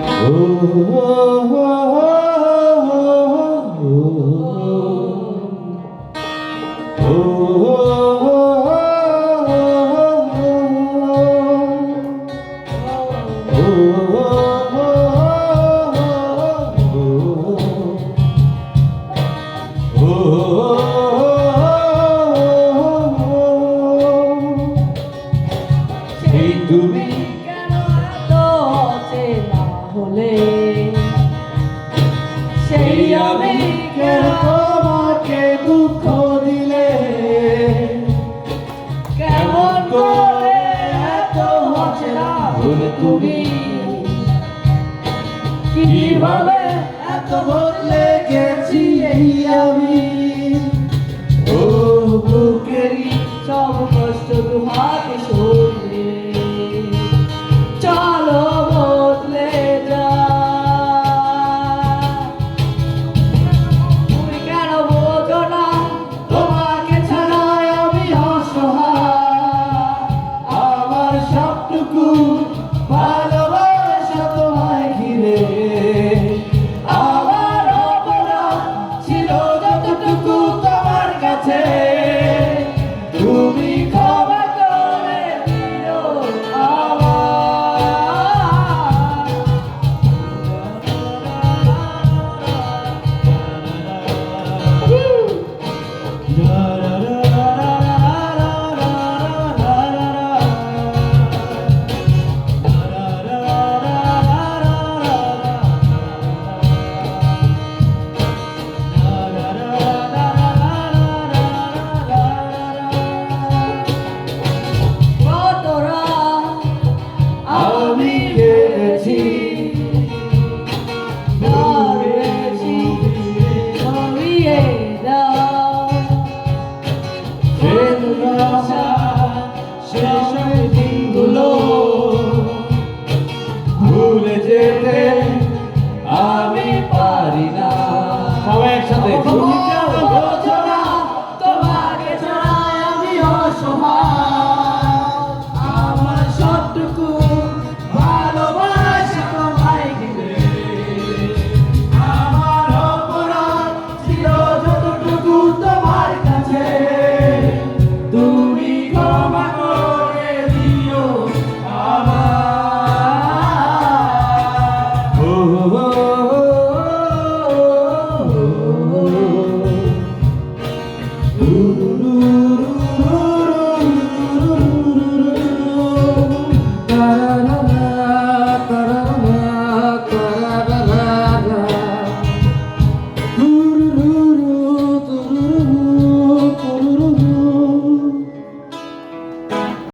oh, oh. দুঃখ দিলে কেমন করে এত অচেনা হলে তুমি কীভাবে এত বদলে গেছি এই আমি? ও বুকেরি সব কষ্ট তোমাকে সরিয়ে pouco para পারি না। সবাই একসাথে।